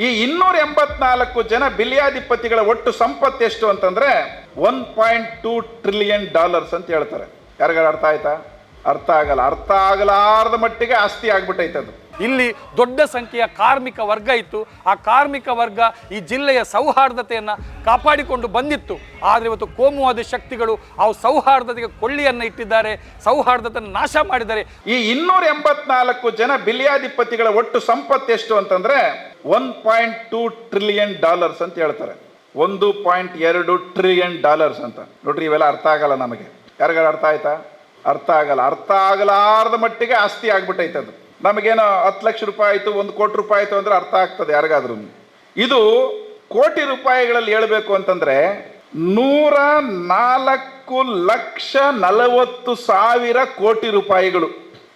ಈ ಇನ್ನೂರ ಎಂಬತ್ನಾಲ್ಕು ಜನ ಬಿಲಿಯಾಧಿಪತಿಗಳ ಒಟ್ಟು ಸಂಪತ್ತು ಎಷ್ಟು ಅಂತಂದ್ರೆ one point two trillion dollars ಅಂತ ಹೇಳ್ತಾರೆ. ಯಾರಿಗಾರ ಅರ್ಥ ಆಯ್ತಾ? ಅರ್ಥ ಆಗಲ್ಲ. ಅರ್ಥ ಆಗಲಾರದ ಮಟ್ಟಿಗೆ ಆಸ್ತಿ ಆಗ್ಬಿಟ್ಟೈತೆ ಅದು. ಇಲ್ಲಿ ದೊಡ್ಡ ಸಂಖ್ಯೆಯ ಕಾರ್ಮಿಕ ವರ್ಗ ಇತ್ತು. ಆ ಕಾರ್ಮಿಕ ವರ್ಗ ಈ ಜಿಲ್ಲೆಯ ಸೌಹಾರ್ದತೆಯನ್ನು ಕಾಪಾಡಿಕೊಂಡು ಬಂದಿತ್ತು. ಆದರೆ ಇವತ್ತು ಕೋಮುವಾದಿ ಶಕ್ತಿಗಳು ಆ ಸೌಹಾರ್ದತೆಗೆ ಕೊಳ್ಳಿಯನ್ನು ಇಟ್ಟಿದ್ದಾರೆ. ಸೌಹಾರ್ದತೆಯನ್ನು ನಾಶ ಮಾಡಿದ್ದಾರೆ. ಈ ಇನ್ನೂರ ಎಂಬತ್ನಾಲ್ಕು ಜನ ಬಿಲಿಯಾಧಿಪತಿಗಳ ಒಟ್ಟು ಸಂಪತ್ತು ಎಷ್ಟು ಅಂತಂದ್ರೆ one point two trillion dollars ಅಂತ ಹೇಳ್ತಾರೆ. ಒಂದು ಪಾಯಿಂಟ್ ಎರಡು ಟ್ರಿಲಿಯನ್ ಡಾಲರ್ಸ್ ಅಂತ. ನೋಡ್ರಿ, ಇವೆಲ್ಲ ಅರ್ಥ ಆಗಲ್ಲ ನಮಗೆ. ಯಾರಿಗಾರ ಅರ್ಥ ಆಯ್ತಾ? ಅರ್ಥ ಆಗಲ್ಲ. ಅರ್ಥ ಆಗಲಾರದ ಮಟ್ಟಿಗೆ ಆಸ್ತಿ ಆಗ್ಬಿಟ್ಟೈತೆ ಅದು. ನಮಗೇನೋ ಹತ್ತು ಲಕ್ಷ ರೂಪಾಯಿ ಆಯ್ತು, ಒಂದು ಕೋಟಿ ರೂಪಾಯಿ ಆಯ್ತು ಅಂದ್ರೆ ಅರ್ಥ ಆಗ್ತದೆ ಯಾರಿಗಾದ್ರೂ. ಇದು ಕೋಟಿ ರೂಪಾಯಿಗಳಲ್ಲಿ ಹೇಳ್ಬೇಕು ಅಂತಂದ್ರೆ ನೂರ ನಾಲ್ಕು ಲಕ್ಷ ನಲವತ್ತು ಸಾವಿರ ಕೋಟಿ ರೂಪಾಯಿಗಳು.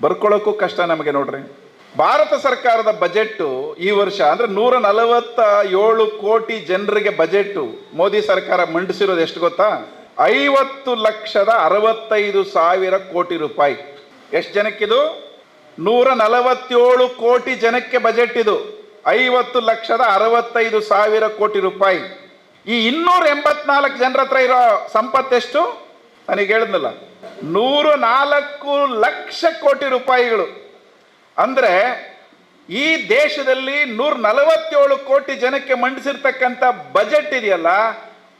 ಬರ್ಕೊಳ್ಳೋಕ್ಕೂ ಕಷ್ಟ ನಮಗೆ ನೋಡ್ರಿ. ಭಾರತ ಸರ್ಕಾರದ ಬಜೆಟ್ ಈ ವರ್ಷ ಅಂದ್ರೆ ನೂರ ನಲವತ್ತ ಏಳು ಕೋಟಿ ಜನರಿಗೆ ಬಜೆಟ್ ಮೋದಿ ಸರ್ಕಾರ ಮಂಡಿಸಿರೋದು ಎಷ್ಟು ಗೊತ್ತಾ? ಐವತ್ತು ಲಕ್ಷದ ಅರವತ್ತೈದು ಸಾವಿರ ಕೋಟಿ ರೂಪಾಯಿ. ಎಷ್ಟು ಜನಕ್ಕಿದು? ನೂರ ನಲವತ್ತೇಳು ಕೋಟಿ ಜನಕ್ಕೆ ಬಜೆಟ್ ಇದು. ಐವತ್ತು ಲಕ್ಷದ ಅರವತ್ತೈದು ಸಾವಿರ ಕೋಟಿ ರೂಪಾಯಿ. ಈ ಇನ್ನೂರ ಎಂಬತ್ನಾಲ್ಕು ಜನರ ಹತ್ರ ಇರೋ ಸಂಪತ್ತೆಷ್ಟು ನನಗೆ ಹೇಳಿದ್ನಲ್ಲ. ನೂರು ನಾಲ್ಕು ಲಕ್ಷ ಕೋಟಿ ರೂಪಾಯಿಗಳು. ಅಂದ್ರೆ ಈ ದೇಶದಲ್ಲಿ ನೂರ ನಲವತ್ತೇಳು ಕೋಟಿ ಜನಕ್ಕೆ ಮಂಡಿಸಿರ್ತಕ್ಕಂಥ ಬಜೆಟ್ ಇದೆಯಲ್ಲ,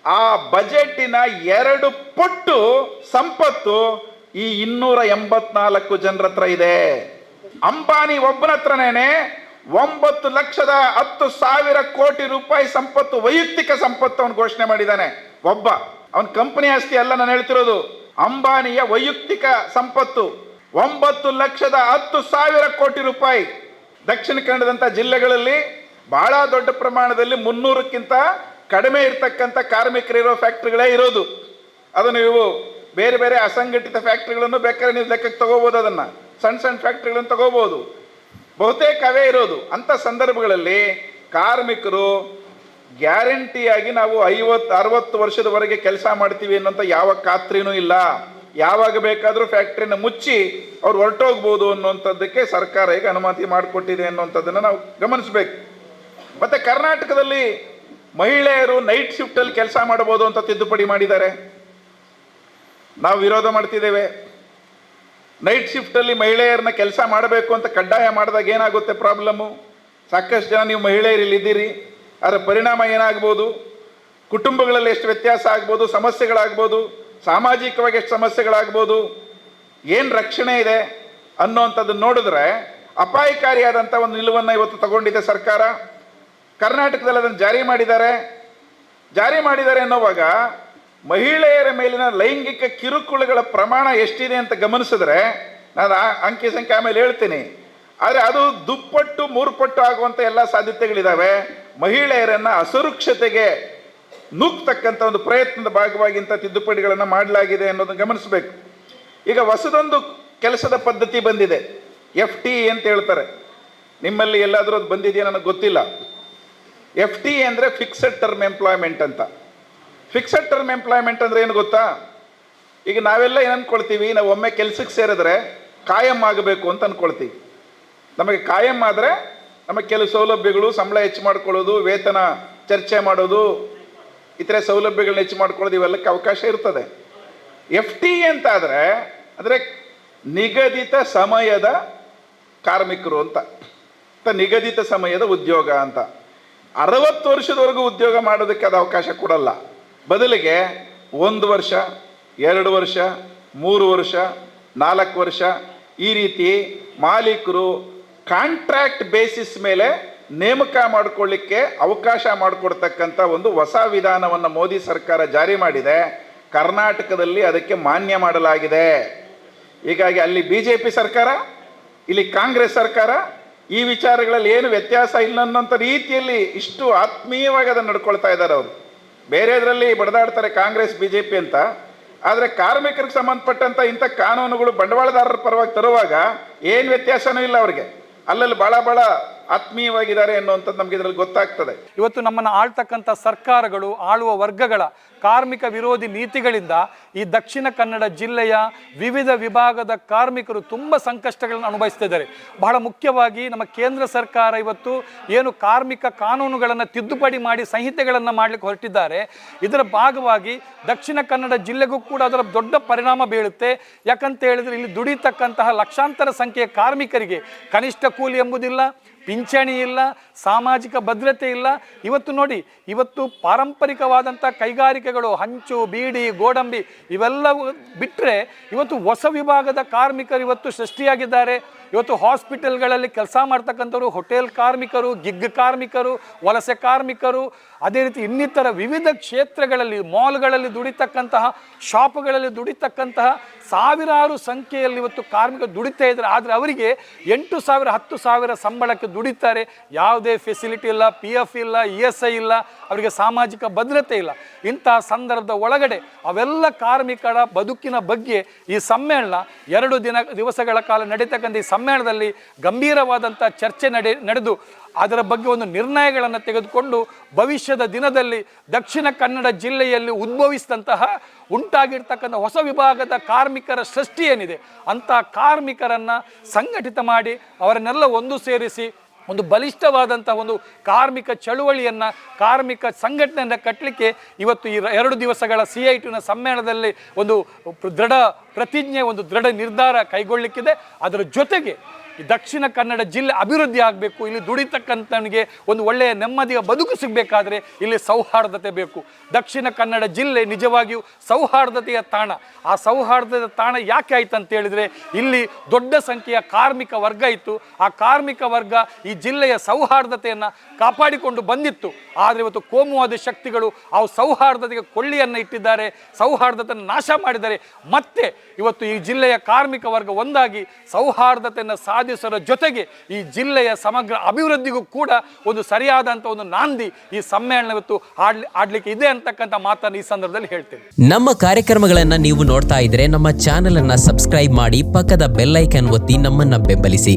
ಆ ಬಜೆಟಿನ ಎರಡು ಪಟ್ಟು ಸಂಪತ್ತು ಈ ಇನ್ನೂರ ಎಂಬತ್ನಾಲ್ಕು ಜನರ ಹತ್ರ ಇದೆ. ಅಂಬಾನಿ ಒಬ್ಬನ ಒಂಬತ್ತು ಲಕ್ಷದ ಹತ್ತು ಸಾವಿರ ಕೋಟಿ ರೂಪಾಯಿ ಸಂಪತ್ತು, ವೈಯಕ್ತಿಕ ಸಂಪತ್ತು ಅವನು ಘೋಷಣೆ ಮಾಡಿದ್ದಾನೆ. ಒಬ್ಬ. ಅವನ ಕಂಪನಿ ಆಸ್ತಿ ಅಲ್ಲ, ನಾನು ಹೇಳ್ತಿರೋದು. ಅಂಬಾನಿಯ ವೈಯಕ್ತಿಕ ಸಂಪತ್ತು. ಒಂಬತ್ತು ಲಕ್ಷದ ಹತ್ತು ಸಾವಿರ ಕೋಟಿ ರೂಪಾಯಿ. ದಕ್ಷಿಣ ಕನ್ನಡದಂಥ ಜಿಲ್ಲೆಗಳಲ್ಲಿ ಬಹಳ ದೊಡ್ಡ ಪ್ರಮಾಣದಲ್ಲಿ ಮುನ್ನೂರಕ್ಕಿಂತ ಕಡಿಮೆ ಇರತಕ್ಕಂಥ ಕಾರ್ಮಿಕರಿರೋ ಫ್ಯಾಕ್ಟ್ರಿಗಳೇ ಇರೋದು. ಅದನ್ನು ನೀವು ಬೇರೆ ಬೇರೆ ಅಸಂಘಟಿತ ಫ್ಯಾಕ್ಟ್ರಿಗಳನ್ನು ಬೇಕಾದ್ರೆ ನೀವು ಲೆಕ್ಕಕ್ಕೆ ತಗೋಬೋದು ಅದನ್ನ. ಸಣ್ಣ ಸಣ್ಣ ಫ್ಯಾಕ್ಟ್ರಿಗಳನ್ನು ತಗೋಬಹುದು ಬಹುತೇಕ ಅವೇ ಇರೋದು. ಅಂಥ ಸಂದರ್ಭಗಳಲ್ಲಿ ಕಾರ್ಮಿಕರು ಗ್ಯಾರಂಟಿಯಾಗಿ ನಾವು ಐವತ್ತು, ಅರವತ್ತು ವರ್ಷದವರೆಗೆ ಕೆಲಸ ಮಾಡ್ತೀವಿ ಅನ್ನೋಂಥ ಯಾವ ಖಾತ್ರಿನೂ ಇಲ್ಲ. ಯಾವಾಗ ಬೇಕಾದರೂ ಫ್ಯಾಕ್ಟ್ರಿನ ಮುಚ್ಚಿ ಅವ್ರು ಹೊರಟೋಗ್ಬೋದು ಅನ್ನುವಂಥದ್ದಕ್ಕೆ ಸರ್ಕಾರ ಈಗ ಅನುಮತಿ ಮಾಡಿಕೊಟ್ಟಿದೆ ಅನ್ನುವಂಥದ್ದನ್ನು ನಾವು ಗಮನಿಸಬೇಕು. ಮತ್ತೆ ಕರ್ನಾಟಕದಲ್ಲಿ ಮಹಿಳೆಯರು ನೈಟ್ ಶಿಫ್ಟಲ್ಲಿ ಕೆಲಸ ಮಾಡಬಹುದು ಅಂತ ತಿದ್ದುಪಡಿ ಮಾಡಿದ್ದಾರೆ. ನಾವು ವಿರೋಧ ಮಾಡ್ತಿದ್ದೇವೆ. ನೈಟ್ ಶಿಫ್ಟಲ್ಲಿ ಮಹಿಳೆಯರನ್ನ ಕೆಲಸ ಮಾಡಬೇಕು ಅಂತ ಕಡ್ಡಾಯ ಮಾಡಿದಾಗ ಏನಾಗುತ್ತೆ ಪ್ರಾಬ್ಲಮ್ಮು? ಸಾಕಷ್ಟು ಜನ ನೀವು ಮಹಿಳೆಯರು ಇಲ್ಲಿದ್ದೀರಿ ಅದರ ಪರಿಣಾಮ ಏನಾಗ್ಬೋದು? ಕುಟುಂಬಗಳಲ್ಲಿ ಎಷ್ಟು ವ್ಯತ್ಯಾಸ ಆಗ್ಬೋದು? ಸಮಸ್ಯೆಗಳಾಗ್ಬೋದು? ಸಾಮಾಜಿಕವಾಗಿ ಎಷ್ಟು ಸಮಸ್ಯೆಗಳಾಗ್ಬೋದು, ಏನು ರಕ್ಷಣೆ ಇದೆ ಅನ್ನೋವಂಥದ್ದನ್ನು ನೋಡಿದ್ರೆ ಅಪಾಯಕಾರಿಯಾದಂಥ ಒಂದು ನಿಲುವನ್ನು ಇವತ್ತು ತಗೊಂಡಿದೆ ಸರ್ಕಾರ. ಕರ್ನಾಟಕದಲ್ಲಿ ಅದನ್ನು ಜಾರಿ ಮಾಡಿದ್ದಾರೆ. ಜಾರಿ ಮಾಡಿದ್ದಾರೆ ಅನ್ನೋವಾಗ ಮಹಿಳೆಯರ ಮೇಲಿನ ಲೈಂಗಿಕ ಕಿರುಕುಳಗಳ ಪ್ರಮಾಣ ಎಷ್ಟಿದೆ ಅಂತ ಗಮನಿಸಿದ್ರೆ, ನಾನು ಅಂಕಿ ಸಂಖ್ಯೆ ಆಮೇಲೆ ಹೇಳ್ತೀನಿ. ಆದರೆ ಅದು ದುಪ್ಪಟ್ಟು, ಮೂರ್ಪಟ್ಟು ಆಗುವಂಥ ಎಲ್ಲ ಸಾಧ್ಯತೆಗಳಿದ್ದಾವೆ ಮಹಿಳೆಯರನ್ನ ಅಸುರಕ್ಷತೆಗೆ ನೂಕ್ತಕ್ಕಂಥ ಒಂದು ಪ್ರಯತ್ನದ ಭಾಗವಾಗಿ ಇಂಥ ತಿದ್ದುಪಡಿಗಳನ್ನು ಮಾಡಲಾಗಿದೆ ಅನ್ನೋದನ್ನು ಗಮನಿಸಬೇಕು. ಈಗ ಹೊಸದೊಂದು ಕೆಲಸದ ಪದ್ಧತಿ ಬಂದಿದೆ. ಎಫ್ ಟಿ ಅಂತ ಹೇಳ್ತಾರೆ. ನಿಮ್ಮಲ್ಲಿ ಎಲ್ಲಾದರೂ ಅದು ಬಂದಿದೆಯಾ ನನಗೆ ಗೊತ್ತಿಲ್ಲ. ಎಫ್ ಟಿ ಅಂದರೆ ಫಿಕ್ಸೆಡ್ ಟರ್ಮ್ ಎಂಪ್ಲಾಯ್ಮೆಂಟ್ ಅಂತ. ಫಿಕ್ಸೆಡ್ ಟರ್ಮ್ ಎಂಪ್ಲಾಯ್ಮೆಂಟ್ ಅಂದರೆ ಏನು ಗೊತ್ತಾ? ಈಗ ನಾವೆಲ್ಲ ಏನು ಅನ್ಕೊಳ್ತೀವಿ? ನಾವು ಒಮ್ಮೆ ಕೆಲಸಕ್ಕೆ ಸೇರಿದ್ರೆ ಕಾಯಂ ಆಗಬೇಕು ಅಂತ ಅಂದ್ಕೊಳ್ತೀವಿ ನಮಗೆ ಕಾಯಂ ಆದರೆ ನಮಗೆ ಕೆಲವು ಸೌಲಭ್ಯಗಳು, ಸಂಬಳ ಹೆಚ್ಚು ಮಾಡ್ಕೊಳ್ಳೋದು, ವೇತನ ಚರ್ಚೆ ಮಾಡೋದು ಇತರೆ ಸೌಲಭ್ಯಗಳನ್ನ ಹೆಚ್ಚು ಮಾಡ್ಕೊಳ್ಳೋದು ಇವೆಲ್ಲಕ್ಕೆ ಅವಕಾಶ ಇರ್ತದೆ. ಎಫ್ ಟಿ ಅಂತ ಆದರೆ ಅಂದರೆ ನಿಗದಿತ ಸಮಯದ ಕಾರ್ಮಿಕರು ಅಂತ. ನಿಗದಿತ ಸಮಯದ ಉದ್ಯೋಗ ಅಂತ. ಅರವತ್ತು ವರ್ಷದವರೆಗೂ ಉದ್ಯೋಗ ಮಾಡೋದಕ್ಕೆ ಅದು ಅವಕಾಶ ಕೊಡಲ್ಲ. ಬದಲಿಗೆ ಒಂದು ವರ್ಷ, ಎರಡು ವರ್ಷ, ಮೂರು ವರ್ಷ, ನಾಲ್ಕು ವರ್ಷ ಈ ರೀತಿ ಮಾಲೀಕರು ಕಾಂಟ್ರಾಕ್ಟ್ ಬೇಸಿಸ್ ಮೇಲೆ ನೇಮಕ ಮಾಡಿಕೊಳ್ಳಿಕ್ಕೆ ಅವಕಾಶ ಮಾಡಿಕೊಡ್ತಕ್ಕಂಥ ಒಂದು ಹೊಸ ವಿಧಾನವನ್ನು ಮೋದಿ ಸರ್ಕಾರ ಜಾರಿ ಮಾಡಿದೆ. ಕರ್ನಾಟಕದಲ್ಲಿ ಅದಕ್ಕೆ ಮಾನ್ಯ ಮಾಡಲಾಗಿದೆ. ಹೀಗಾಗಿ ಅಲ್ಲಿ ಬಿ ಜೆ ಪಿ ಸರ್ಕಾರ, ಇಲ್ಲಿ ಕಾಂಗ್ರೆಸ್ ಸರ್ಕಾರ, ಈ ವಿಚಾರಗಳಲ್ಲಿ ಏನು ವ್ಯತ್ಯಾಸ ಇಲ್ಲ ಅನ್ನೋಂಥ ರೀತಿಯಲ್ಲಿ ಇಷ್ಟು ಆತ್ಮೀಯವಾಗಿ ಅದನ್ನು ನಡ್ಕೊಳ್ತಾ ಇದ್ದಾರೆ ಅವರು. ಬೇರೆದರಲ್ಲಿ ಬಡದಾಡ್ತಾರೆ ಕಾಂಗ್ರೆಸ್ ಬಿ ಜೆ ಪಿ ಅಂತ. ಆದರೆ ಕಾರ್ಮಿಕರಿಗೆ ಸಂಬಂಧಪಟ್ಟಂಥ ಇಂಥ ಕಾನೂನುಗಳು ಬಂಡವಾಳದಾರರ ಪರವಾಗಿ ತರುವಾಗ ಏನು ವ್ಯತ್ಯಾಸನೂ ಇಲ್ಲ ಅವರಿಗೆ. ಅಲ್ಲಲ್ಲಿ ಭಾಳ ಭಾಳ ಆತ್ಮೀಯವಾಗಿದ್ದಾರೆ ಅನ್ನುವಂಥದ್ದು ನಮ್ಗೆ ಇದರಲ್ಲಿ ಗೊತ್ತಾಗ್ತದೆ. ಇವತ್ತು ನಮ್ಮನ್ನು ಆಳ್ತಕ್ಕಂಥ ಸರ್ಕಾರಗಳು, ಆಳುವ ವರ್ಗಗಳ ಕಾರ್ಮಿಕ ವಿರೋಧಿ ನೀತಿಗಳಿಂದ ಈ ದಕ್ಷಿಣ ಕನ್ನಡ ಜಿಲ್ಲೆಯ ವಿವಿಧ ವಿಭಾಗದ ಕಾರ್ಮಿಕರು ತುಂಬ ಸಂಕಷ್ಟಗಳನ್ನು ಅನುಭವಿಸ್ತಿದ್ದಾರೆ ಬಹಳ ಮುಖ್ಯವಾಗಿ ನಮ್ಮ ಕೇಂದ್ರ ಸರ್ಕಾರ ಇವತ್ತು ಏನು ಕಾರ್ಮಿಕ ಕಾನೂನುಗಳನ್ನು ತಿದ್ದುಪಡಿ ಮಾಡಿ ಸಂಹಿತೆಗಳನ್ನು ಮಾಡಲಿಕ್ಕೆ ಹೊರಟಿದ್ದಾರೆ. ಇದರ ಭಾಗವಾಗಿ ದಕ್ಷಿಣ ಕನ್ನಡ ಜಿಲ್ಲೆಗೂ ಕೂಡ ಅದರ ದೊಡ್ಡ ಪರಿಣಾಮ ಬೀಳುತ್ತೆ. ಯಾಕಂತ ಹೇಳಿದ್ರೆ ಇಲ್ಲಿ ದುಡಿತಕ್ಕಂತಹ ಲಕ್ಷಾಂತರ ಸಂಖ್ಯೆಯ ಕಾರ್ಮಿಕರಿಗೆ ಕನಿಷ್ಠ ಕೂಲಿ ಎಂಬುದಿಲ್ಲ ಪಿಂಚಣಿ ಇಲ್ಲ, ಸಾಮಾಜಿಕ ಭದ್ರತೆ ಇಲ್ಲ. ಇವತ್ತು ನೋಡಿ, ಇವತ್ತು ಪಾರಂಪರಿಕವಾದಂಥ ಕೈಗಾರಿಕೆಗಳು, ಹಂಚು, ಬೀಡಿ, ಗೋಡಂಬಿ, ಇವೆಲ್ಲವೂ ಬಿಟ್ಟರೆ ಇವತ್ತು ಹೊಸ ವಿಭಾಗದ ಕಾರ್ಮಿಕರು ಇವತ್ತು ಸೃಷ್ಟಿಯಾಗಿದ್ದಾರೆ. ಇವತ್ತು ಹಾಸ್ಪಿಟಲ್ಗಳಲ್ಲಿ ಕೆಲಸ ಮಾಡ್ತಕ್ಕಂಥವ್ರು, ಹೋಟೆಲ್ ಕಾರ್ಮಿಕರು, ಗಿಗ್ ಕಾರ್ಮಿಕರು, ವಲಸೆ ಕಾರ್ಮಿಕರು, ಅದೇ ರೀತಿ ಇನ್ನಿತರ ವಿವಿಧ ಕ್ಷೇತ್ರಗಳಲ್ಲಿ, ಮಾಲ್ಗಳಲ್ಲಿ ದುಡಿತಕ್ಕಂತಹ, ಶಾಪ್ಗಳಲ್ಲಿ ದುಡಿತಕ್ಕಂತಹ ಸಾವಿರಾರು ಸಂಖ್ಯೆಯಲ್ಲಿ ಇವತ್ತು ಕಾರ್ಮಿಕರು ದುಡಿತಾ ಇದ್ದಾರೆ. ಆದರೆ ಅವರಿಗೆ ಎಂಟು ಸಾವಿರ, ಹತ್ತು ಸಾವಿರ ಸಂಬಳಕ್ಕೆ ದುಡಿತಾರೆ. ಯಾವುದೇ ಫೆಸಿಲಿಟಿ ಇಲ್ಲ ಪಿ ಎಫ್ ಇಲ್ಲ ಇ ಎಸ್ ಐ ಇಲ್ಲ, ಅವರಿಗೆ ಸಾಮಾಜಿಕ ಭದ್ರತೆ ಇಲ್ಲ. ಇಂತಹ ಸಂದರ್ಭದ ಒಳಗಡೆ ಅವೆಲ್ಲ ಕಾರ್ಮಿಕರ ಬದುಕಿನ ಬಗ್ಗೆ ಈ ಸಮ್ಮೇಳನ ಎರಡು ದಿನ, ದಿವಸಗಳ ಕಾಲ ನಡೀತಕ್ಕಂಥ ಈ ಸಮ್ಮೇಳನದಲ್ಲಿ ಗಂಭೀರವಾದಂಥ ಚರ್ಚೆ ನಡೆ ನಡೆದು ಅದರ ಬಗ್ಗೆ ಒಂದು ನಿರ್ಣಯಗಳನ್ನು ತೆಗೆದುಕೊಂಡು ಭವಿಷ್ಯದ ದಿನದಲ್ಲಿ ದಕ್ಷಿಣ ಕನ್ನಡ ಜಿಲ್ಲೆಯಲ್ಲಿ ಉದ್ಭವಿಸಿದಂತಹ ಉಂಟಾಗಿರ್ತಕ್ಕಂಥ ಹೊಸ ವಿಭಾಗದ ಕಾರ್ಮಿಕರ ಸೃಷ್ಟಿ ಏನಿದೆ, ಅಂಥ ಕಾರ್ಮಿಕರನ್ನು ಸಂಘಟಿತ ಮಾಡಿ ಅವರನ್ನೆಲ್ಲ ಒಂದು ಸೇರಿಸಿ ಒಂದು ಬಲಿಷ್ಠವಾದಂಥ ಒಂದು ಕಾರ್ಮಿಕ ಚಳುವಳಿಯನ್ನು, ಕಾರ್ಮಿಕ ಸಂಘಟನೆಯನ್ನು ಕಟ್ಟಲಿಕ್ಕೆ ಇವತ್ತು ಈ ಎರಡು ದಿವಸಗಳ ಸಿ ಐ ಟಿನ ಸಮ್ಮೇಳನದಲ್ಲಿ ಒಂದು ದೃಢ ಪ್ರತಿಜ್ಞೆ, ಒಂದು ದೃಢ ನಿರ್ಧಾರ ಕೈಗೊಳ್ಳಲಿಕ್ಕಿದೆ ಅದರ ಜೊತೆಗೆ ದಕ್ಷಿಣ ಕನ್ನಡ ಜಿಲ್ಲೆ ಅಭಿವೃದ್ಧಿ ಆಗಬೇಕು, ಇಲ್ಲಿ ದುಡಿತಕ್ಕಂಥವನಿಗೆ ಒಂದು ಒಳ್ಳೆಯ ನೆಮ್ಮದಿಯ ಬದುಕು ಸಿಗಬೇಕಾದ್ರೆ ಇಲ್ಲಿ ಸೌಹಾರ್ದತೆ ಬೇಕು. ದಕ್ಷಿಣ ಕನ್ನಡ ಜಿಲ್ಲೆ ನಿಜವಾಗಿಯೂ ಸೌಹಾರ್ದತೆಯ ತಾಣ. ಆ ಸೌಹಾರ್ದತೆಯ ತಾಣ ಯಾಕೆ ಆಯ್ತು ಅಂತ ಹೇಳಿದ್ರೆ, ಇಲ್ಲಿ ದೊಡ್ಡ ಸಂಖ್ಯೆಯ ಕಾರ್ಮಿಕ ವರ್ಗ ಇತ್ತು. ಆ ಕಾರ್ಮಿಕ ವರ್ಗ ಈ ಜಿಲ್ಲೆಯ ಸೌಹಾರ್ದತೆಯನ್ನು ಕಾಪಾಡಿಕೊಂಡು ಬಂದಿತ್ತು. ಆದರೆ ಇವತ್ತು ಕೋಮುವಾದ ಶಕ್ತಿಗಳು ಆ ಸೌಹಾರ್ದತೆಗೆ ಕೊಳ್ಳಿಯನ್ನು ಇಟ್ಟಿದ್ದಾರೆ, ಸೌಹಾರ್ದತೆಯನ್ನು ನಾಶ ಮಾಡಿದ್ದಾರೆ. ಮತ್ತೆ ಇವತ್ತು ಈ ಜಿಲ್ಲೆಯ ಕಾರ್ಮಿಕ ವರ್ಗ ಒಂದಾಗಿ ಸೌಹಾರ್ದತೆಯನ್ನು ಸಾಧಿಸೋರ ಜೊತೆಗೆ ಈ ಜಿಲ್ಲೆಯ ಸಮಗ್ರ ಅಭಿವೃದ್ಧಿಗೂ ಕೂಡ ಒಂದು ಸರಿಯಾದಂಥ ಒಂದು ನಾಂದಿ ಈ ಸಮ್ಮೇಳನ ಇವತ್ತು ಆಡ್ಲಿ, ಆಡ್ಲಿಕ್ಕೆ ಇದೆ ಅಂತಕ್ಕಂಥ ಮಾತನ್ನು ಈ ಸಂದರ್ಭದಲ್ಲಿ ಹೇಳ್ತೇನೆ. ನಮ್ಮ ಕಾರ್ಯಕ್ರಮಗಳನ್ನ ನೀವು ನೋಡ್ತಾ ಇದ್ರೆ ನಮ್ಮ ಚಾನೆಲ್ ಅನ್ನ ಸಬ್ಸ್ಕ್ರೈಬ್ ಮಾಡಿ ಪಕ್ಕದ ಬೆಲ್ ಒತ್ತಿ ನಮ್ಮನ್ನ ಬೆಂಬಲಿಸಿ.